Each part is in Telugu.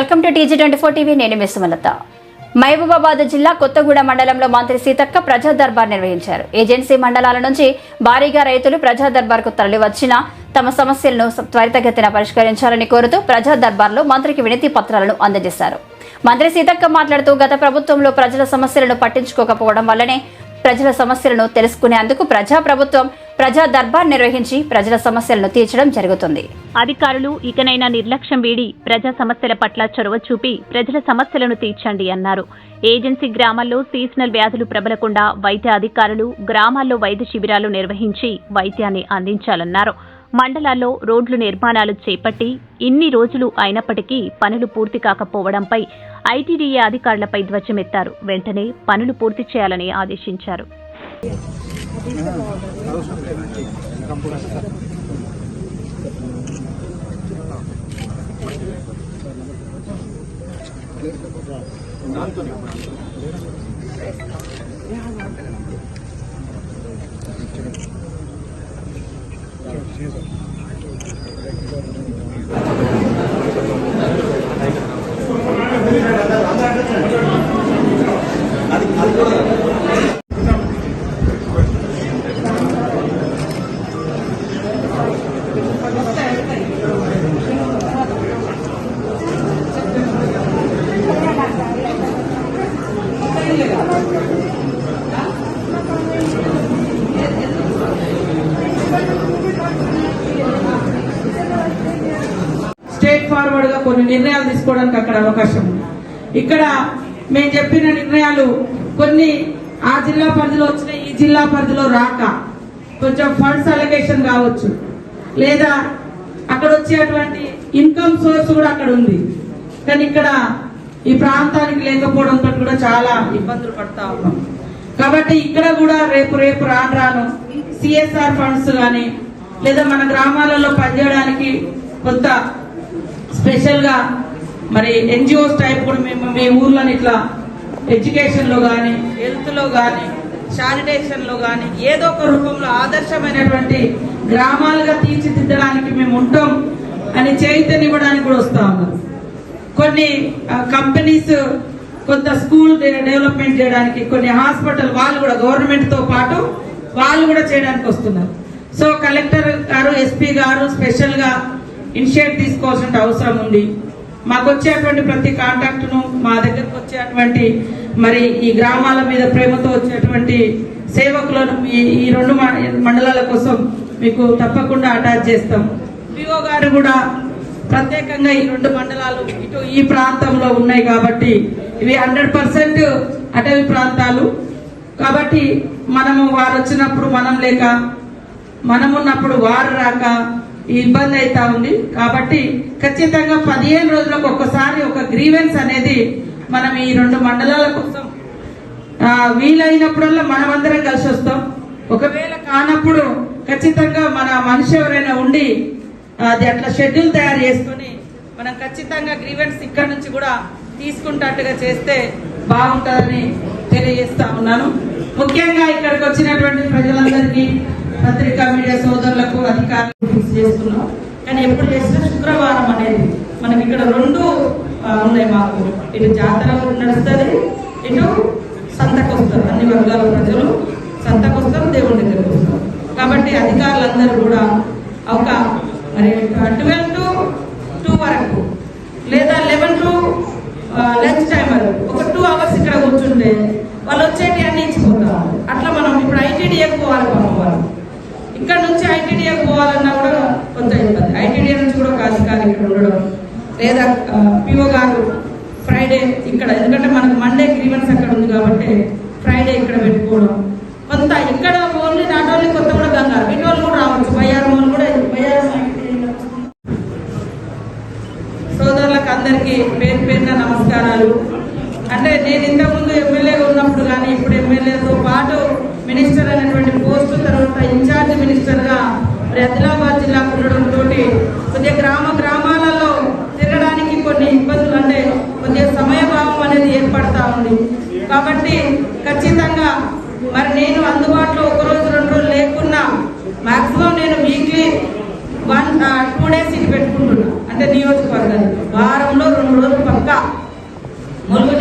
Welcome to TG twenty four TV. నేను మిస్సుమలత మహబూబాబాద్ జిల్లా కొత్తగూడ మండలంలో మంత్రి సీతక్క ప్రజా దర్బార్ నిర్వహించారు. ఏజెన్సీ మండలాల నుంచి భారీగా రైతులు ప్రజా దర్బార్కు తరలివచ్చిన తమ సమస్యలను త్వరితగతిన పరిష్కరించాలని కోరుతూ ప్రజా దర్బార్లో మంత్రికి వినతి పత్రాలను అందజేశారు. మంత్రి సీతక్క మాట్లాడుతూ గత ప్రభుత్వంలో ప్రజల సమస్యలను పట్టించుకోకపోవడం వల్లనే ప్రజల సమస్యలను తెలుసుకునేందుకు ప్రజా ప్రభుత్వం ప్రజా దర్బార్ నిర్వహించి ప్రజల సమస్యలను తీర్చడం జరుగుతుంది. అధికారులు ఇకనైనా నిర్లక్ష్యం వీడి ప్రజా సమస్యల పట్ల చొరవ చూపి ప్రజల సమస్యలను తీర్చండి అన్నారు. ఏజెన్సీ గ్రామాల్లో సీజనల్ వ్యాధులు ప్రబలకుండా వైద్య అధికారులు గ్రామాల్లో వైద్య శిబిరాలు నిర్వహించి వైద్యాన్ని అందించాలన్నారు. మండలాల్లో రోడ్లు నిర్మాణాలు చేపట్టి ఇన్ని రోజులు అయినప్పటికీ పనులు పూర్తి కాకపోవడంపై ఐటీడీఏ అధికారులపై ధ్వజమెత్తారు. వెంటనే పనులు పూర్తి చేయాలని ఆదేశించారు. ठीक है గా కొన్ని నిర్ణయాలు తీసుకోవడానికి అక్కడ అవకాశం ఉంది. ఇక్కడ మేము చెప్పిన నిర్ణయాలు కొన్ని ఆ జిల్లా పరిధిలో వచ్చిన ఈ జిల్లా పరిధిలో రాక కొంచెం ఫండ్స్ అలొకేషన్ కావచ్చు. లేదా అక్కడ వచ్చేటువంటి ఇన్కమ్ సోర్స్ కూడా అక్కడ ఉంది. కానీ ఇక్కడ ఈ ప్రాంతానికి లేకపోవడంతో కూడా చాలా ఇబ్బందులు పడతా ఉన్నాం. కాబట్టి ఇక్కడ కూడా రేపు రేపు రాను రాను సిఎస్ఆర్ ఫండ్స్ కానీ లేదా మన గ్రామాలలో పనిచేయడానికి కొంత స్పెషల్గా మరి ఎన్జిఓస్ టైప్ కూడా మేము మీ ఊర్లోని ఇట్లా ఎడ్యుకేషన్లో కానీ హెల్త్లో కానీ శానిటేషన్లో కానీ ఏదో ఒక రూపంలో ఆదర్శమైనటువంటి గ్రామాలుగా తీర్చిదిద్దడానికి మేము ఉంటాం అని చైతన్యం ఇవ్వడానికి కూడా వస్తా ఉన్నారు కొన్ని కంపెనీస్ కొంత స్కూల్ డెవలప్మెంట్ చేయడానికి కొన్ని హాస్పిటల్ వాళ్ళు కూడా గవర్నమెంట్తో పాటు వాళ్ళు కూడా చేయడానికి వస్తున్నారు. సో కలెక్టర్ గారు ఎస్పీ గారు స్పెషల్గా ఇనిషియేట్ తీసుకోవాల్సిన అవసరం ఉంది. మాకు వచ్చేటువంటి ప్రతి కాంటాక్ట్ను మా దగ్గరకు వచ్చేటువంటి మరి ఈ గ్రామాల మీద ప్రేమతో వచ్చేటువంటి సేవకులను ఈ- ఈ రెండు మండలాల కోసం మీకు తప్పకుండా అటాచ్ చేస్తాం. పిఓ గారు కూడా ప్రత్యేకంగా ఈ రెండు మండలాలు ఇటు ఈ ప్రాంతంలో ఉన్నాయి కాబట్టి ఇవి హండ్రెడ్ పర్సెంట్ అటవీ ప్రాంతాలు. కాబట్టి మనము వారు వచ్చినప్పుడు మనం లేక మనం ఉన్నప్పుడు వారు రాక ఇబ్బంది అవుతా ఉంది. కాబట్టి ఖచ్చితంగా పదిహేను రోజులకు ఒక్కసారి ఒక గ్రీవెన్స్ అనేది మనం ఈ రెండు మండలాల కోసం వీలైనప్పుడల్లా మనమందరం కలిసి వస్తాం. ఒకవేళ కానప్పుడు ఖచ్చితంగా మన మనిషి ఎవరైనా ఉండి అది అట్లా షెడ్యూల్ తయారు చేసుకొని మనం ఖచ్చితంగా గ్రీవెన్స్ ఇక్కడ నుంచి కూడా తీసుకుంటట్టుగా చేస్తే బాగుంటుందని తెలియజేస్తా ఉన్నాను. ముఖ్యంగా ఇక్కడికి వచ్చినటువంటి ప్రజలందరికీ పత్రికా మీడియా సోదరులకు అధికారులకు ఫిక్స్ చేస్తున్నాం. కానీ ఎప్పుడు చేసినా శుక్రవారం అనేది మనకి ఇక్కడ రెండు ఉన్నాయి మాకు. ఇటు జాతర నడుస్తుంది ఇటు సంతకు వస్తారు అన్ని వర్గాల ప్రజలు సంతకు వస్తారు దేవుడి దగ్గరకు వస్తారు కాబట్టి అధికారులందరూ కూడా ఒక మరి ట్వెల్వ్ టు టూ వరకు లేదా లెవెన్ టు లంచ్ టైం వరకు ఒక టూ అవర్స్ ఇక్కడ కూర్చుంటే వాళ్ళు వచ్చేటి అన్ని ఇచ్చిపోతారు. అట్లా మనం ఇప్పుడు ఐటీడీఏకి పోవాలి ఇక్కడ నుంచి ఐటీడీఏకి పోవాలన్నా కూడా కొంత ఇబ్బంది. ఐటీడీఏ నుంచి కూడా ఒక అధికారి ఇక్కడ ఉండడం. లేదా పిఓ గారు ఫ్రైడే ఇక్కడ ఎందుకంటే మనకు మండే గ్రీవెన్స్ అక్కడ ఉంది కాబట్టి ఫ్రైడే ఇక్కడ పెట్టుకోవడం. కొంత ఇక్కడ ఓన్లీ నాట్ ఓన్లీ కొత్త కూడా గంగారు వీటి వాళ్ళు కూడా రావచ్చు. బయ్యారం వాళ్ళు కూడా బయ్యారం సోదరులకు అందరికీ పేరు పేరున నమస్కారాలు. అంటే నేను ఇంతకుముందు ఎమ్మెల్యేగా ఉన్నప్పుడు కానీ ఇప్పుడు ఎమ్మెల్యేతో పాటు మినిస్టర్ అనేటువంటి పోస్టు తర్వాత ఇన్ఛార్జ్ మినిస్టర్గా మరి ఆదిలాబాద్ జిల్లాకు ఉండడంతో కొద్దిగా గ్రామ గ్రామాలలో తిరగడానికి కొన్ని ఇబ్బందులు అంటే కొద్దిగా సమయభావం అనేది ఏర్పడతా ఉంది. కాబట్టి ఖచ్చితంగా మరి నేను అందుబాటులో ఒక రోజు రెండు రోజులు లేకున్నా మాక్సిమం నేను వీక్లీ వన్ టూ డేస్ ఇది పెట్టుకుంటున్నా. అంటే నియోజకవర్గానికి వారంలో రెండు రోజులు పక్క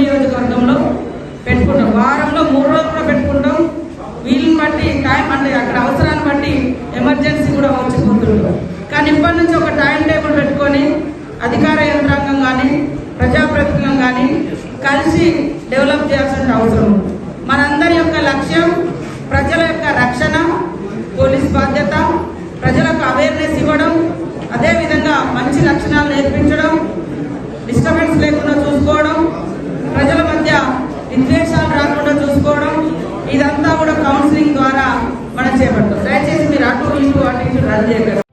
నియోజకవర్గంలో పెట్టుకుంటాం. వారంలో మూడు రోజులు కూడా పెట్టుకుంటాం. వీళ్ళని బట్టి టైం అంటే అక్కడ అవసరాన్ని బట్టి ఎమర్జెన్సీ కూడా వచ్చిపోతుంటాం కానీ ఇప్పటి నుంచి ఒక టైం టేబుల్ పెట్టుకొని అధికార యంత్రాంగం కానీ ప్రజాప్రతినిధులం కానీ కలిసి డెవలప్ చేయాల్సిన అవసరం మనందరి యొక్క లక్ష్యం ప్రజల యొక్క రక్షణ పోలీస్ బాధ్యత ప్రజలకు అవేర్నెస్ ఇవ్వడం అదేవిధంగా మంచి లక్షణాలు నేర్పించడం డిస్టర్బెన్స్ లేకుండా చూసుకోవడం ప్రజల మధ్య విద్వేషాలు రాకుండా చూసుకోవడం ఇదంతా కూడా కౌన్సిలింగ్ ద్వారా మనం చేపడతాం. దయచేసి మీరు అటు ఇటు అటు ఇటు రద్దు చేయగలరు